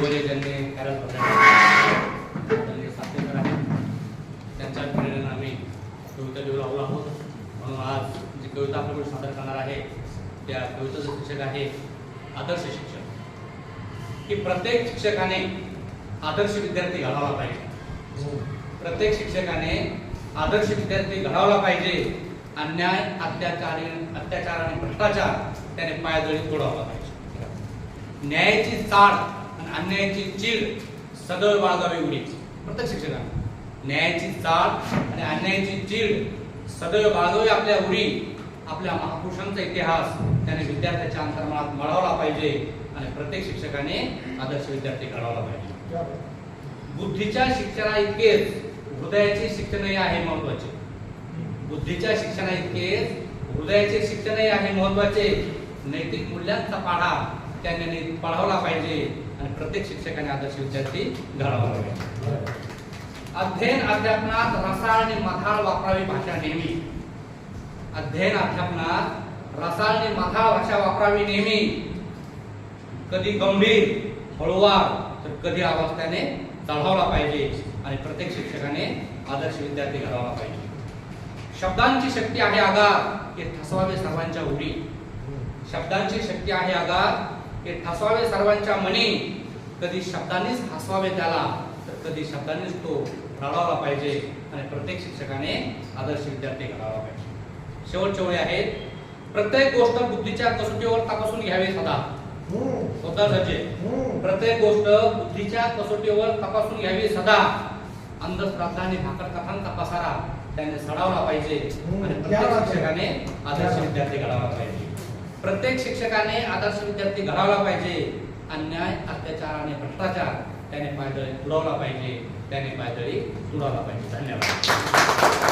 वगैरे ज्यांनी कार्य साथीदार आहेत त्यांच्या प्रेरणेनं आम्ही कविता लिहू लागलो आहोत. म्हणून आज जी कविता आपल्याकडे सादर करणार आहे त्या कवितेचं शिक्षक आहे आदर्श शिक्षक. की प्रत्येक शिक्षकाने आदर्श विद्यार्थी घडवला पाहिजे. प्रत्येक शिक्षकाने आदर्श विद्यार्थी घडवला पाहिजे. अन्याय अत्याचार अत्याचार आणि भ्रष्टाचार त्याने पायदळी तोडवला पाहिजे. न्यायाची चाळ अन्यायाची चीड सदैव बाळगावी उडी प्रत्येक शिक्षकांना. न्यायाची चाळ आणि अन्यायाची चीड सदैव बाळगावी आपल्या उडी आपल्या महापुरुषांचा इतिहास त्याने विद्यार्थ्याच्या अंतर्मनात मळवला पाहिजे आणि प्रत्येक शिक्षकाने आदर्श विद्यार्थी घडवला पाहिजे. बुद्धीच्या शिक्षणा इतकेच हृदयाचे शिक्षणही आहे महत्त्वाचे बुद्धीच्या शिक्षणा इतकेच हृदयाचे शिक्षणही आहे महत्त्वाचे नैतिक मूल्यांचा पाढा त्यांनी पढावला पाहिजे आणि प्रत्येक शिक्षकाने आदर्श विद्यार्थी घडावा पाहिजे अध्ययन अध्यापनात रसाळ आणि मथाळ वापरावी भाषा नेहमी. अध्ययन अध्यापनात रसाळ आणि मथाळ भाषा वापरावी नेहमी. कधी गंभीर हळूवार तर कधी आवाज त्याने चढवला पाहिजे आणि प्रत्येक शिक्षकाने आदर्श विद्यार्थी घडवला पाहिजे. शब्दांची शक्ती आहे आगार हे ठसवावे सर्वांच्या उडी. शब्दांची शक्ती आहे आगार हे ठसवावे सर्वांच्या मनी. कधी शब्दांनीच हसवावे त्याला तर कधी शब्दांनीच तो रडवला पाहिजे. आणि प्रत्येक शिक्षकाने आदर्श विद्यार्थी घडवला पाहिजे. शेवटचे आहेत. प्रत्येक गोष्ट बुद्धीच्या कसोटीवर तपासून घ्यावी सदा. सचे प्रत्येक गोष्ट बुद्धीच्या कसोटीवर तपासून घ्यावी सदा. अंधश्रद्धा आणि भाकड कथांचा पसारा त्याने सडावला पाहिजे. आणि प्रत्येक शिक्षकाने आदर्श विद्यार्थी घडवला पाहिजे. प्रत्येक शिक्षकाने आदर्श विद्यार्थी घडावला पाहिजे. अन्याय अत्याचार आणि भ्रष्टाचार त्याने पायदळी तुडवला पाहिजे. त्याने पायदळी तुडवला पाहिजे. धन्यवाद.